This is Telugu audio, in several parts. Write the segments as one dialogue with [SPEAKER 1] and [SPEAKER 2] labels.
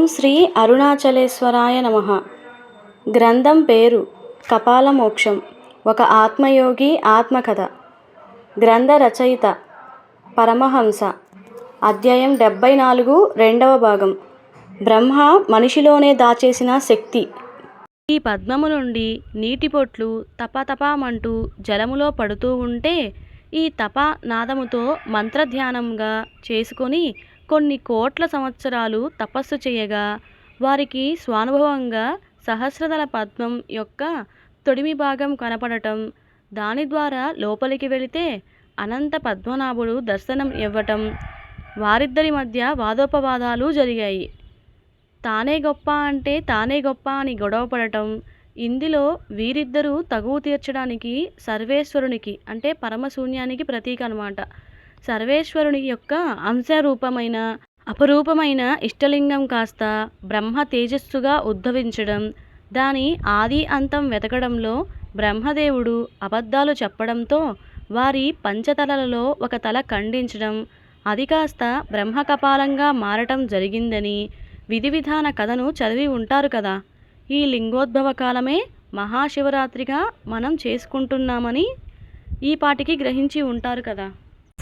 [SPEAKER 1] ఓం శ్రీ అరుణాచలేశ్వరాయ నమ. గ్రంథం పేరు కపాలమోక్షం. ఒక ఆత్మయోగి ఆత్మకథ. గ్రంథ రచయిత పరమహంస. అధ్యాయం డెబ్భై నాలుగు రెండవ భాగం. బ్రహ్మ మనిషిలోనే దాచేసిన శక్తి. ఈ పద్మము నుండి నీటి పొట్లు తపతపామంటూ జలములో పడుతూ ఉంటే ఈ తప నాదముతో మంత్రధ్యానంగా చేసుకొని కొన్ని కోట్ల సంవత్సరాలు తపస్సు చేయగా వారికి స్వానుభవంగా సహస్రదళ పద్మం యొక్క తొడిమి భాగం కనపడటం దాని ద్వారా లోపలికి వెళితే అనంత పద్మనాభుడు దర్శనం ఇవ్వటం వారిద్దరి మధ్య వాదోపవాదాలు జరిగాయి. తానే గొప్ప అంటే తానే గొప్ప అని గొడవపడటం ఇందులో వీరిద్దరూ తగువు తీర్చడానికి సర్వేశ్వరునికి అంటే పరమశూన్యానికి ప్రతీక అనమాట సర్వేశ్వరుని యొక్క అంశరూపమైన అపరూపమైన ఇష్టలింగం కాస్త బ్రహ్మ తేజస్సుగా ఉద్భవించడం దాని ఆది అంతం వెతకడంలో బ్రహ్మదేవుడు అబద్ధాలు చెప్పడంతో వారి పంచతలలలో ఒక తల ఖండించడం అది కాస్త బ్రహ్మకపాలంగా మారటం జరిగిందని విధి విధాన కథను చదివి ఉంటారు కదా. ఈ లింగోద్భవ కాలమే మహాశివరాత్రిగా మనం చేసుకుంటున్నామని ఈ పాటికి గ్రహించి ఉంటారు కదా.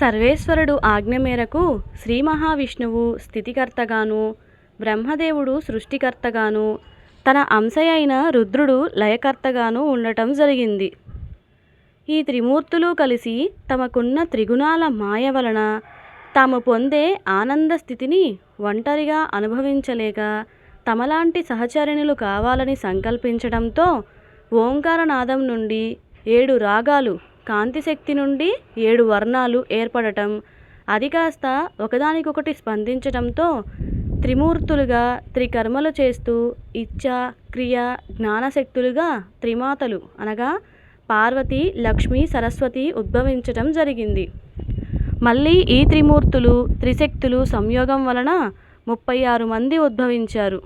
[SPEAKER 1] సర్వేశ్వరుడు ఆజ్ఞ మేరకు శ్రీ మహావిష్ణువు స్థితికర్తగాను బ్రహ్మదేవుడు సృష్టికర్తగాను తన అంశయైన అయిన రుద్రుడు లయకర్తగాను ఉండటం జరిగింది. ఈ త్రిమూర్తులు కలిసి తమకున్న త్రిగుణాల మాయ వలన తాము పొందే ఆనంద స్థితిని ఒంటరిగా అనుభవించలేక తమలాంటి సహచరిణులు కావాలని సంకల్పించడంతో ఓంకారనాదం నుండి ఏడు రాగాలు కాంతి శక్తి నుండి ఏడు వర్ణాలు ఏర్పడటం. అది కాస్త ఒకదానికొకటి స్పందించటంతో త్రిమూర్తులుగా త్రికర్మలు చేస్తూ ఇచ్ఛ క్రియ జ్ఞానశక్తులుగా త్రిమాతలు అనగా పార్వతి లక్ష్మి సరస్వతి ఉద్భవించటం జరిగింది. మళ్ళీ ఈ త్రిమూర్తులు త్రిశక్తులు సంయోగం వలన ముప్పై ఆరు మంది ఉద్భవించారు.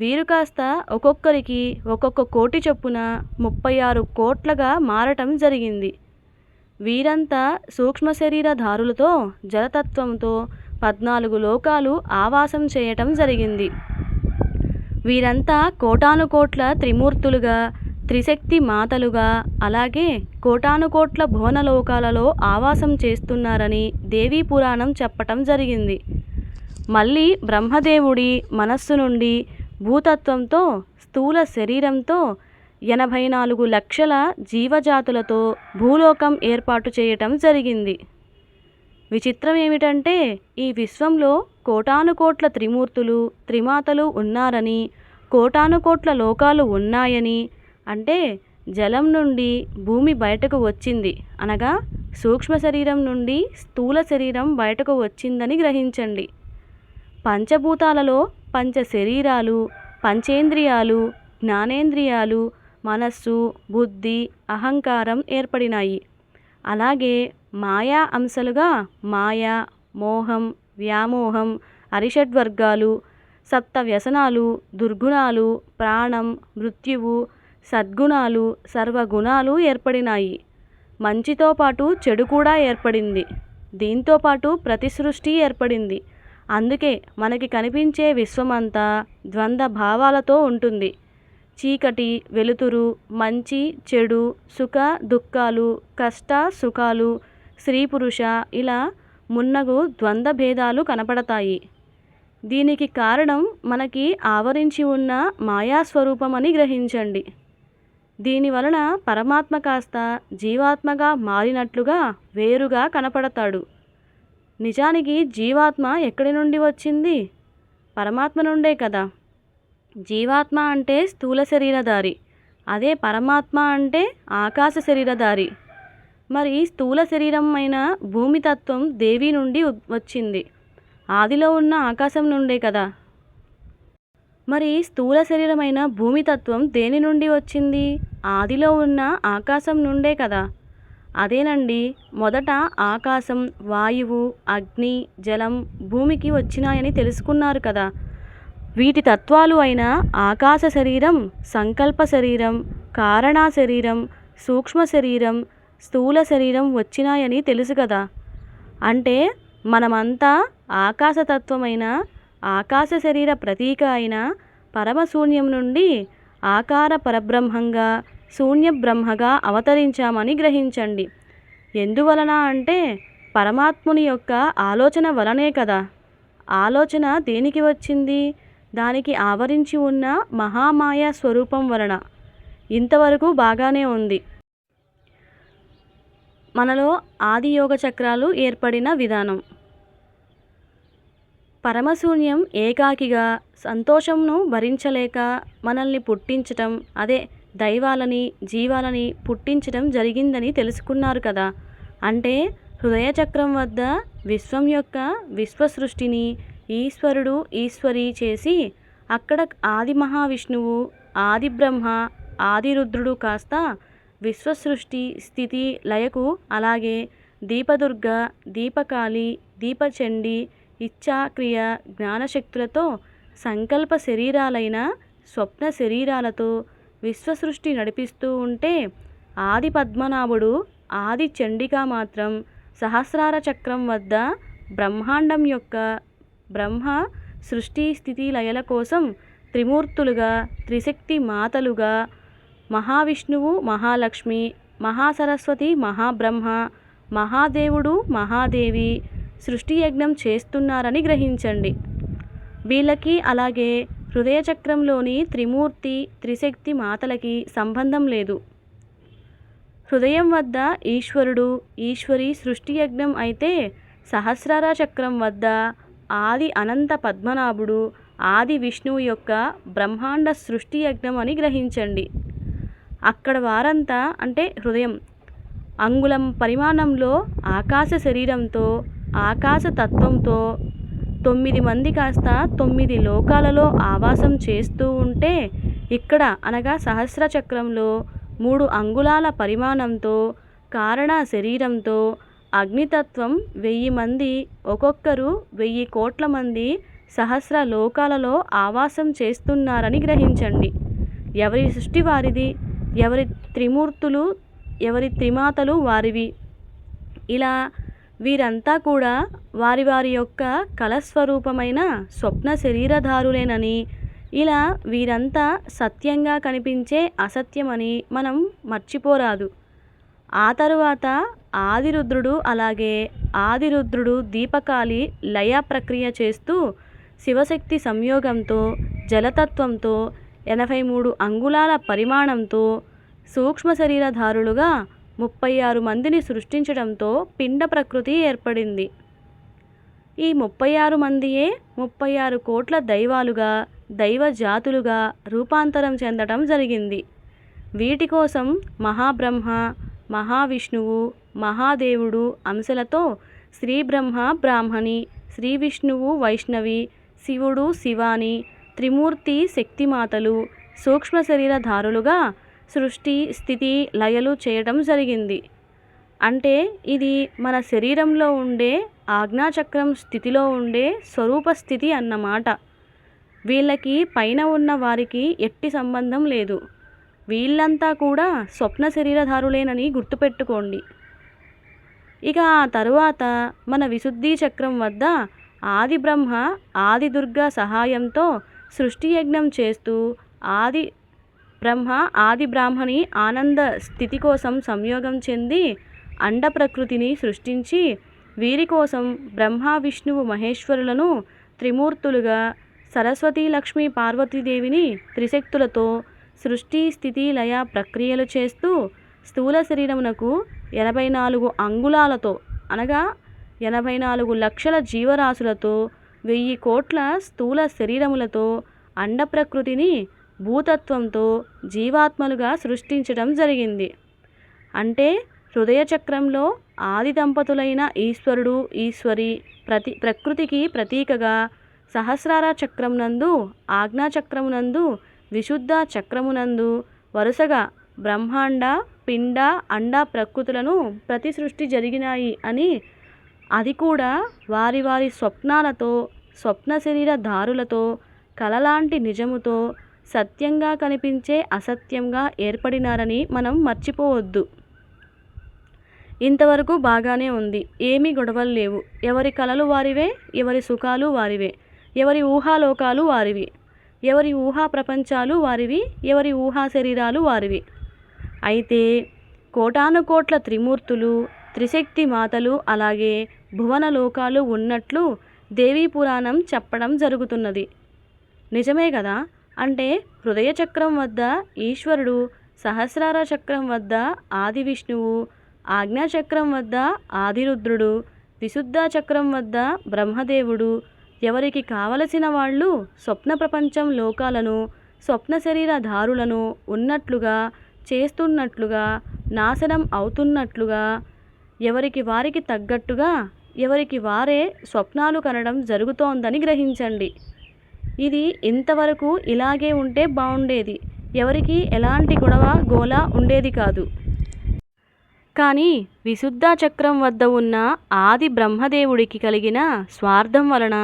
[SPEAKER 1] వీరు కాస్త ఒక్కొక్కరికి ఒక్కొక్క కోటి చొప్పున ముప్పై ఆరు కోట్లగా మారటం జరిగింది. వీరంతా సూక్ష్మ శరీరధారులతో జలతత్వంతో పద్నాలుగు లోకాలు ఆవాసం చేయటం జరిగింది. వీరంతా కోటానుకోట్ల త్రిమూర్తులుగా త్రిశక్తి మాతలుగా అలాగే కోటానుకోట్ల భువనలోకాలలో ఆవాసం చేస్తున్నారని దేవీ పురాణం చెప్పటం జరిగింది. మళ్ళీ బ్రహ్మదేవుడి మనస్సు నుండి భూతత్వంతో స్థూల శరీరంతో ఎనభై నాలుగు లక్షల జీవజాతులతో భూలోకం ఏర్పాటు చేయటం జరిగింది. విచిత్రం ఏమిటంటే ఈ విశ్వంలో కోటానుకోట్ల త్రిమూర్తులు త్రిమాతలు ఉన్నారని కోటానుకోట్ల లోకాలు ఉన్నాయని అంటే జలం నుండి భూమి బయటకు వచ్చింది అనగా సూక్ష్మ శరీరం నుండి స్థూల శరీరం బయటకు వచ్చిందని గ్రహించండి. పంచభూతాలలో పంచ శరీరాలు పంచేంద్రియాలు జ్ఞానేంద్రియాలు మనస్సు బుద్ధి అహంకారం ఏర్పడినాయి. అలాగే మాయా అంశలుగా మాయ మోహం వ్యామోహం అరిషడ్వర్గాలు సప్త వ్యసనాలు దుర్గుణాలు ప్రాణం మృత్యువు సద్గుణాలు సర్వగుణాలు ఏర్పడినాయి. మంచితో పాటు చెడు కూడా ఏర్పడింది. దీంతో పాటు ప్రతి సృష్టి ఏర్పడింది. అందుకే మనకి కనిపించే విశ్వమంతా ద్వంద్వ భావాలతో ఉంటుంది. చీకటి వెలుతురు మంచి చెడు సుఖ దుఃఖాలు కష్ట సుఖాలు స్త్రీ పురుష ఇలా మున్నగు ద్వంద్వ భేదాలు కనపడతాయి. దీనికి కారణం మనకి ఆవరించి ఉన్న మాయాస్వరూపమని గ్రహించండి. దీని వలన పరమాత్మ కాస్త జీవాత్మగా మారినట్లుగా వేరుగా కనపడతాడు. నిజానికి జీవాత్మ ఎక్కడి నుండి వచ్చింది? పరమాత్మ నుండే కదా. జీవాత్మ అంటే స్థూల శరీరధారి అదే పరమాత్మ అంటే ఆకాశ శరీరధారి మరి స్థూల శరీరం అయిన భూమితత్వం దేవి నుండి వచ్చింది. ఆదిలో ఉన్న ఆకాశం నుండే కదా. మరి స్థూల శరీరమైన భూమితత్వం దేని నుండి వచ్చింది? ఆదిలో ఉన్న ఆకాశం నుండే కదా. అదేనండి మొదట ఆకాశం వాయువు అగ్ని జలం భూమికి వచ్చినాయని తెలుసుకున్నారు కదా. వీటి తత్వాలు అయిన ఆకాశ శరీరం సంకల్ప శరీరం కారణ శరీరం సూక్ష్మ శరీరం స్థూల శరీరం వచ్చినాయని తెలుసు కదా. అంటే మనమంతా ఆకాశతత్వమైన ఆకాశ శరీర ప్రతీక అయిన పరమశూన్యం నుండి ఆకార పరబ్రహ్మంగా శూన్య బ్రహ్మగా అవతరించామని గ్రహించండి. ఎందువలన అంటే పరమాత్ముని యొక్క ఆలోచన వలనే కదా. ఆలోచన దేనికి వచ్చింది? దానికి ఆవరించి ఉన్న మహామాయ స్వరూపం వలన. ఇంతవరకు బాగానే ఉంది. మనలో ఆది యోగ చక్రాలు ఏర్పడిన విధానం. పరమశూన్యం ఏకాకిగా సంతోషంను భరించలేక మనల్ని పుట్టించటం అదే దైవాలని జీవాలని పుట్టించడం జరిగిందని తెలుసుకున్నారు కదా. అంటే హృదయచక్రం వద్ద విశ్వం యొక్క విశ్వ సృష్టిని ఈశ్వరుడు ఈశ్వరి చేసి అక్కడ ఆది మహావిష్ణువు ఆది బ్రహ్మ ఆది రుద్రుడు కాస్త విశ్వసృష్టి స్థితి లయకు అలాగే దీపదుర్గ దీపకాళి దీపచండి ఇచ్ఛాక్రియ జ్ఞానశక్తులతో సంకల్ప శరీరాలైన స్వప్న శరీరాలతో విశ్వసృష్టి నడిపిస్తూ ఉంటే ఆది పద్మనాభుడు ఆది చండిక మాత్రం సహస్రార చక్రం వద్ద బ్రహ్మాండం యొక్క బ్రహ్మ సృష్టి స్థితి లయల కోసం త్రిమూర్తులుగా త్రిశక్తి మాతలుగా మహావిష్ణువు మహాలక్ష్మి మహాసరస్వతి మహాబ్రహ్మ మహాదేవుడు మహాదేవి సృష్టి యజ్ఞం చేస్తున్నారని గ్రహించండి. వీళ్ళకి అలాగే హృదయచక్రంలోని త్రిమూర్తి త్రిశక్తి మాతలకి సంబంధం లేదు. హృదయం వద్ద ఈశ్వరుడు ఈశ్వరి సృష్టి యజ్ఞం అయితే సహస్రార చక్రం వద్ద ఆది అనంత పద్మనాభుడు ఆది విష్ణువు యొక్క బ్రహ్మాండ సృష్టి యజ్ఞం అని గ్రహించండి. అక్కడ వారంతా అంటే హృదయం. అంగుళం పరిమాణంలో ఆకాశ శరీరంతో ఆకాశ తత్వంతో తొమ్మిది మంది కాస్త తొమ్మిది లోకాలలో ఆవాసం చేస్తూ ఉంటే ఇక్కడ అనగా సహస్ర చక్రంలో మూడు అంగుళాల పరిమాణంతో కారణ శరీరంతో అగ్నితత్వం వెయ్యి మంది ఒక్కొక్కరు వెయ్యి కోట్ల మంది సహస్ర లోకాలలో ఆవాసం చేస్తున్నారని గ్రహించండి. ఎవరి సృష్టి వారిది? ఎవరి త్రిమూర్తులు? ఎవరి త్రిమాతలు వారివి? ఇలా వీరంతా కూడా వారి వారి యొక్క కలస్వరూపమైన స్వప్న శరీరధారులేనని ఇలా వీరంతా సత్యంగా కనిపించే అసత్యమని మనం మర్చిపోరాదు. ఆ తరువాత ఆదిరుద్రుడు అలాగే ఆదిరుద్రుడు దీపకాలి లయ ప్రక్రియ చేస్తూ శివశక్తి సంయోగంతో జలతత్వంతో ఎనభై మూడు అంగుళాల పరిమాణంతో సూక్ష్మ శరీరధారులుగా ముప్పై ఆరు మందిని సృష్టించడంతో పిండ ప్రకృతి ఏర్పడింది. ఈ ముప్పై ఆరు మందియే ముప్పై ఆరు కోట్ల దైవాలుగా దైవ జాతులుగా రూపాంతరం చెందటం జరిగింది. వీటి కోసం మహాబ్రహ్మ మహావిష్ణువు మహాదేవుడు అంశలతో శ్రీ బ్రహ్మ బ్రాహ్మణి శ్రీ విష్ణువు వైష్ణవి శివుడు శివాని త్రిమూర్తి శక్తిమాతలు సూక్ష్మ శరీరధారులుగా సృష్టి స్థితి లయలు చేయడం జరిగింది. అంటే ఇది మన శరీరంలో ఉండే ఆజ్ఞాచక్రం స్థితిలో ఉండే స్వరూప స్థితి అన్నమాట. వీళ్ళకి పైన ఉన్న వారికి ఎట్టి సంబంధం లేదు. వీళ్ళంతా కూడా స్వప్న శరీరధారులేనని గుర్తుపెట్టుకోండి. ఇక ఆ తరువాత మన విశుద్ధి చక్రం వద్ద ఆది బ్రహ్మ ఆది దుర్గా సహాయంతో సృష్టి యజ్ఞం చేస్తూ ఆది బ్రహ్మ ఆది బ్రాహ్మణి ఆనంద స్థితి కోసం సంయోగం చెంది అండ ప్రకృతిని సృష్టించి వీరి కోసం బ్రహ్మ విష్ణువు మహేశ్వరులను త్రిమూర్తులుగా సరస్వతీ లక్ష్మీ పార్వతీదేవిని త్రిశక్తులతో సృష్టి స్థితి లయ ప్రక్రియలు చేస్తూ స్థూల శరీరమునకు ఎనభై నాలుగు అంగుళాలతో అనగా ఎనభై నాలుగు లక్షల జీవరాశులతో వెయ్యి కోట్ల స్థూల శరీరములతో అండ ప్రకృతిని భూతత్వంతో జీవాత్మలుగా సృష్టించడం జరిగింది. అంటే హృదయ చక్రంలో ఆది దంపతులైన ఈశ్వరుడు ఈశ్వరి ప్రతి ప్రకృతికి ప్రతీకగా సహస్రార చక్రం నందు ఆజ్ఞాచక్రమునందు విశుద్ధ చక్రమునందు వరుసగా బ్రహ్మాండ పిండ అండ ప్రకృతులను ప్రతి సృష్టి జరిగినాయి అని అది కూడా వారి వారి స్వప్నాలతో స్వప్న శరీర దారులతో కలలాంటి నిజముతో సత్యంగా కనిపించే అసత్యంగా ఏర్పడినారని మనం మర్చిపోవద్దు. ఇంతవరకు బాగానే ఉంది. ఏమీ గొడవలు లేవు. ఎవరి కలలు వారివే ఎవరి సుఖాలు వారివే ఎవరి ఊహాలోకాలు వారివి ఎవరి ఊహా ప్రపంచాలు వారివి ఎవరి ఊహా శరీరాలు వారివి. అయితే కోటానుకోట్ల త్రిమూర్తులు త్రిశక్తి మాతలు అలాగే భువన లోకాలు ఉన్నట్లు దేవీ పురాణం చెప్పడం జరుగుతున్నది. నిజమే కదా? అంటే హృదయ చక్రం వద్ద ఈశ్వరుడు సహస్రార చక్రం వద్ద ఆది విష్ణువు ఆజ్ఞాచక్రం వద్ద ఆదిరుద్రుడు విశుద్ధ చక్రం వద్ద బ్రహ్మదేవుడు. ఎవరికి కావలసిన వాళ్ళు స్వప్న ప్రపంచం లోకాలను స్వప్న శరీరధారులను ఉన్నట్లుగా చేస్తున్నట్లుగా నాశనం అవుతున్నట్లుగా ఎవరికి వారికి తగ్గట్టుగా ఎవరికి వారే స్వప్నాలు కనడం జరుగుతోందని గ్రహించండి. ఇది ఇంతవరకు ఇలాగే ఉంటే బాగుండేది ఎవరికి ఎలాంటి గొడవ గోల ఉండేది కాదు. కానీ విశుద్ధ చక్రం వద్ద ఉన్న ఆది బ్రహ్మదేవుడికి కలిగిన స్వార్థం వలన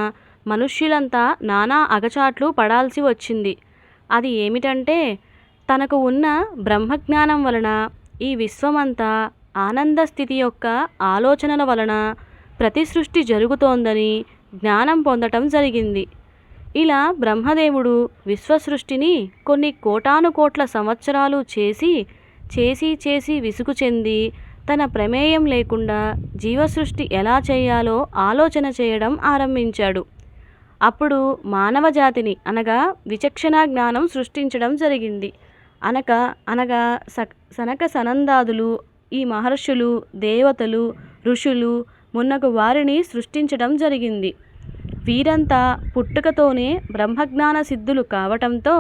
[SPEAKER 1] మనుష్యులంతా నానా అగచాట్లు పడాల్సి వచ్చింది. అది ఏమిటంటే తనకు ఉన్న బ్రహ్మజ్ఞానం వలన ఈ విశ్వమంతా ఆనంద స్థితి యొక్క ఆలోచనల వలన ప్రతి సృష్టి జరుగుతోందని జ్ఞానం పొందటం జరిగింది. ఇలా బ్రహ్మదేవుడు విశ్వసృష్టిని కొన్ని కోటాను కోట్ల సంవత్సరాలు చేసి చేసి చేసి విసుగు చెంది తన ప్రమేయం లేకుండా జీవసృష్టి ఎలా చేయాలో ఆలోచన చేయడం ఆరంభించాడు. అప్పుడు మానవ జాతిని అనగా విచక్షణ జ్ఞానం సృష్టించడం జరిగింది. అనక అనగా స సనక సనందాదులు ఈ మహర్షులు దేవతలు ఋషులు మున్నకు వారిని సృష్టించడం జరిగింది. వీరంతా పుట్టుకతోనే బ్రహ్మజ్ఞాన సిద్ధులు కావటంతో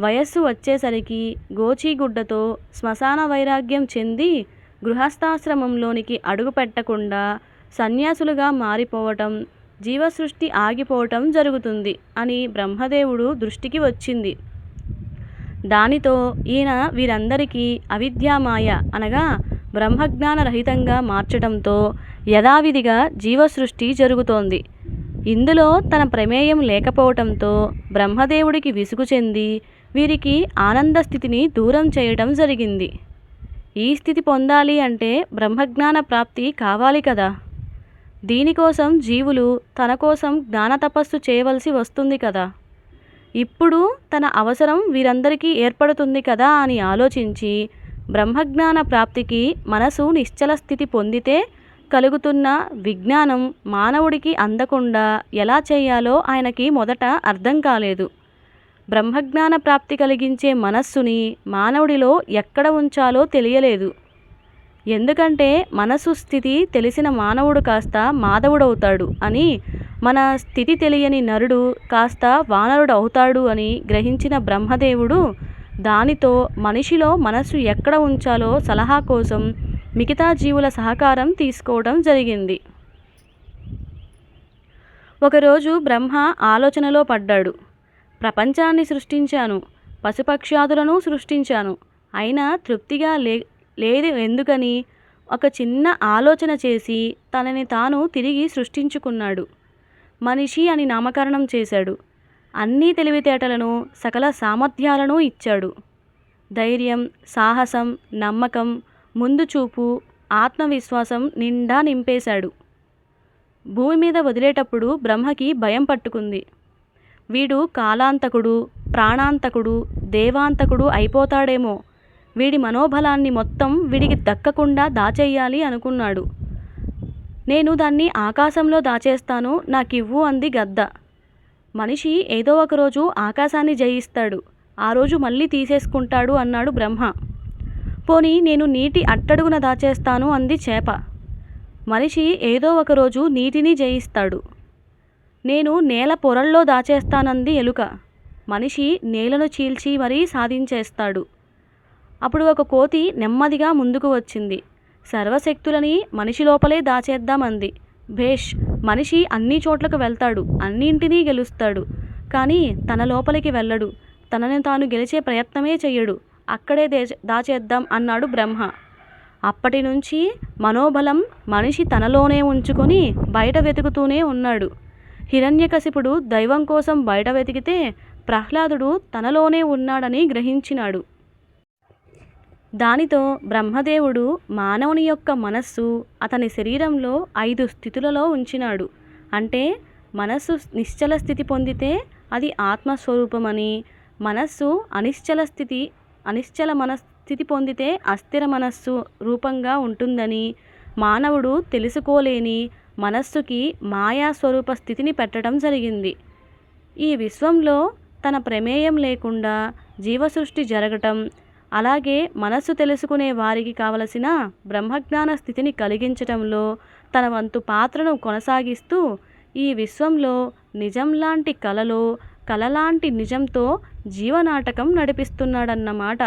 [SPEAKER 1] వయస్సు వచ్చేసరికి గోచీగుడ్డతో శ్మశాన వైరాగ్యం చెంది గృహస్థాశ్రమంలోనికి అడుగుపెట్టకుండా సన్యాసులుగా మారిపోవటం జీవసృష్టి ఆగిపోవటం జరుగుతుంది అని బ్రహ్మదేవుడు దృష్టికి వచ్చింది. దానితో ఈయన వీరందరికీ అవిద్యామాయ అనగా బ్రహ్మజ్ఞాన రహితంగా మార్చడంతో యథావిధిగా జీవసృష్టి జరుగుతోంది. ఇందులో తన ప్రమేయం లేకపోవటంతో బ్రహ్మదేవుడికి విసుగు చెంది వీరికి ఆనంద స్థితిని దూరం చేయటం జరిగింది. ఈ స్థితి పొందాలి అంటే బ్రహ్మజ్ఞాన ప్రాప్తి కావాలి కదా. దీనికోసం జీవులు తన కోసం జ్ఞాన తపస్సు చేయవలసి వస్తుంది కదా. ఇప్పుడు తన అవసరం వీరందరికీ ఏర్పడుతుంది కదా అని ఆలోచించి బ్రహ్మజ్ఞాన ప్రాప్తికి మనసు నిశ్చల స్థితి పొందితే కలుగుతున్న విజ్ఞానం మానవుడికి అందకుండా ఎలా చేయాలో ఆయనకి మొదట అర్థం కాలేదు. బ్రహ్మజ్ఞాన ప్రాప్తి కలిగించే మనస్సుని మానవుడిలో ఎక్కడ ఉంచాలో తెలియలేదు. ఎందుకంటే మనసు స్థితి తెలిసిన మానవుడు కాస్త మాధవుడవుతాడు అని మన స్థితి తెలియని నరుడు కాస్త వానరుడు అవుతాడు అని గ్రహించిన బ్రహ్మదేవుడు దానితో మనిషిలో మనస్సు ఎక్కడ ఉంచాలో సలహా కోసం మిగతా జీవుల సహకారం తీసుకోవడం జరిగింది. ఒకరోజు బ్రహ్మ ఆలోచనలో పడ్డాడు. ప్రపంచాన్ని సృష్టించాను పశుపక్ష్యాదులను సృష్టించాను. అయినా తృప్తిగా లే లేదు ఎందుకని ఒక చిన్న ఆలోచన చేసి తనని తాను తిరిగి సృష్టించుకున్నాడు. మనిషి అని నామకరణం చేశాడు. అన్ని తెలివితేటలను సకల సామర్థ్యాలను ఇచ్చాడు. ధైర్యం సాహసం నమ్మకం ముందు చూపు ఆత్మవిశ్వాసం నిండా నింపేశాడు. భూమి మీద వదిలేటప్పుడు బ్రహ్మకి భయం పట్టుకుంది. వీడు కాలాంతకుడు ప్రాణాంతకుడు దేవాంతకుడు అయిపోతాడేమో. వీడి మనోబలాన్ని మొత్తం వీడికి దక్కకుండా దాచేయాలి అనుకున్నాడు. నేను దాన్ని ఆకాశంలో దాచేస్తాను నాకివ్వు అంది గద్ద. మనిషి ఏదో ఒకరోజు ఆకాశాన్ని జయిస్తాడు ఆ రోజు మళ్ళీ తీసేసుకుంటాడు అన్నాడు బ్రహ్మ. పోనీ నేను నీటి అట్టడుగున దాచేస్తాను అంది చేప. మనిషి ఏదో ఒకరోజు నీటిని జయిస్తాడు. నేను నేల పొరల్లో దాచేస్తానంది ఎలుక. మనిషి నేలను చీల్చి మరీ సాధించేస్తాడు. అప్పుడు ఒక కోతి నెమ్మదిగా ముందుకు వచ్చింది. సర్వశక్తులని మనిషి లోపలే దాచేద్దామంది. భేష్ మనిషి అన్ని చోట్లకు వెళ్తాడు అన్నింటినీ గెలుస్తాడు. కానీ తన లోపలికి వెళ్ళడు. తనని తాను గెలిచే ప్రయత్నమే చెయ్యడు. అక్కడే దే- దాచేద్దాం అన్నాడు బ్రహ్మ. అప్పటి నుంచి మనోబలం మనిషి తనలోనే ఉంచుకొని బయట వెతుకుతూనే ఉన్నాడు. హిరణ్యకశిపుడు దైవం కోసం బయట వెతికితే ప్రహ్లాదుడు తనలోనే ఉన్నాడని గ్రహించినాడు. దానితో బ్రహ్మదేవుడు మానవుని యొక్క మనస్సు అతని శరీరంలో ఐదు స్థితులలో ఉంచినాడు. అంటే మనస్సు నిశ్చల స్థితి పొందితే అది ఆత్మస్వరూపమని మనస్సు అనిశ్చల స్థితి అనిశ్చల మనస్థితి పొందితే అస్థిర మనస్సు రూపంగా ఉంటుందని మానవుడు తెలుసుకోలేని మనస్సుకి మాయా స్వరూప స్థితిని పెట్టడం జరిగింది. ఈ విశ్వంలో తన ప్రమేయం లేకుండా జీవసృష్టి జరగటం అలాగే మనస్సు తెలుసుకునే వారికి కావలసిన బ్రహ్మజ్ఞాన స్థితిని కలిగించటంలో తన వంతు పాత్రను కొనసాగిస్తూ ఈ విశ్వంలో నిజం లాంటి కలలో కలలాంటి నిజంతో జీవనాటకం నడిపిస్తున్నాడన్నమాట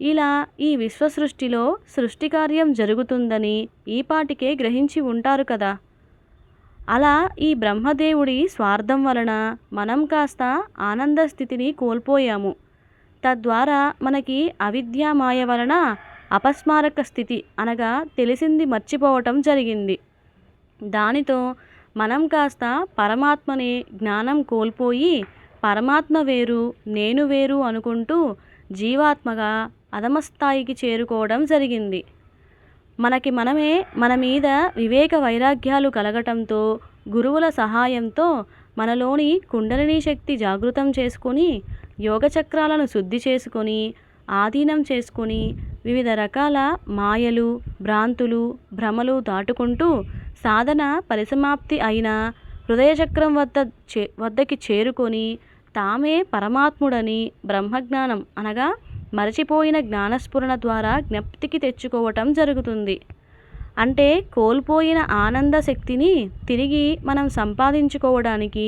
[SPEAKER 1] ఇలా ఈ విశ్వసృష్టిలో సృష్టికార్యం జరుగుతుందని ఈపాటికే గ్రహించి ఉంటారు కదా. అలా ఈ బ్రహ్మదేవుడి స్వార్థం వలన మనం కాస్త ఆనంద స్థితిని కోల్పోయాము. తద్వారా మనకి అవిద్యామాయ వలన అపస్మారక స్థితి అనగా తెలిసింది మర్చిపోవటం జరిగింది. దానితో మనం కాస్త పరమాత్మని జ్ఞానం కోల్పోయి పరమాత్మ వేరు నేను వేరు అనుకుంటూ జీవాత్మగా అధమస్థాయికి చేరుకోవడం జరిగింది. మనకి మనమే మన మీద వివేక వైరాగ్యాలు కలగటంతో గురువుల సహాయంతో మనలోని కుండలిని శక్తి జాగృతం చేసుకొని యోగచక్రాలను శుద్ధి చేసుకొని ఆధీనం చేసుకొని వివిధ రకాల మాయలు భ్రాంతులు భ్రమలు దాటుకుంటూ సాధన పరిసమాప్తి అయిన హృదయచక్రం వద్ద చే వద్దకి చేరుకొని తామే పరమాత్ముడని బ్రహ్మజ్ఞానం అనగా మరచిపోయిన జ్ఞానస్ఫురణ ద్వారా జ్ఞప్తికి తెచ్చుకోవటం జరుగుతుంది. అంటే కోల్పోయిన ఆనంద శక్తిని తిరిగి మనం సంపాదించుకోవడానికి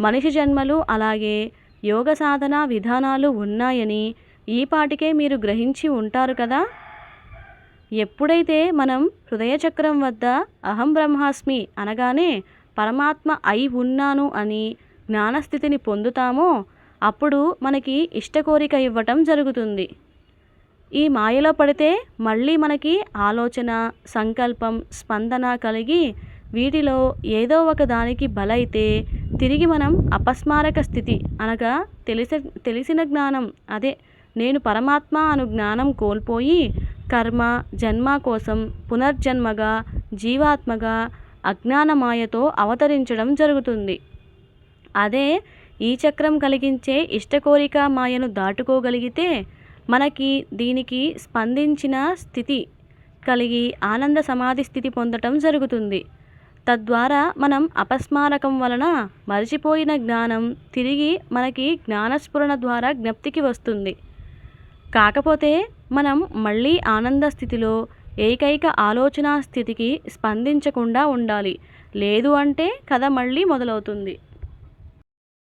[SPEAKER 1] మనిషి జన్మలు అలాగే యోగ సాధన విధానాలు ఉన్నాయని ఈపాటికే మీరు గ్రహించి ఉంటారు కదా? ఎప్పుడైతే మనం హృదయచక్రం వద్ద అహం బ్రహ్మాస్మి అనగానే పరమాత్మ అయి ఉన్నాను అని జ్ఞానస్థితిని పొందుతామో అప్పుడు మనకి ఇష్టకోరిక ఇవ్వటం జరుగుతుంది. ఈ మాయలో పడితే మళ్ళీ మనకి ఆలోచన సంకల్పం స్పందన కలిగి వీటిలో ఏదో ఒక దానికి బలైతే తిరిగి మనం అపస్మారక స్థితి అనగా తెలిసి తెలిసిన జ్ఞానం అదే నేను పరమాత్మ అను జ్ఞానం కోల్పోయి కర్మ జన్మ కోసం పునర్జన్మగా జీవాత్మగా అజ్ఞానమాయతో అవతరించడం జరుగుతుంది. అదే ఈ చక్రం కలిగించే ఇష్టకోరిక మాయను దాటుకోగలిగితే మనకి దీనికి స్పందించిన స్థితి కలిగి ఆనంద సమాధి స్థితి పొందటం జరుగుతుంది. తద్వారా మనం అపస్మారకం వలన మరిచిపోయిన జ్ఞానం తిరిగి మనకి జ్ఞానస్ఫురణ ద్వారా జ్ఞప్తికి వస్తుంది. కాకపోతే మనం మళ్ళీ ఆనంద స్థితిలో ఏకైక ఆలోచన స్థితికి స్పందించకుండా ఉండాలి. లేదు అంటే కథ మళ్ళీ మొదలవుతుంది.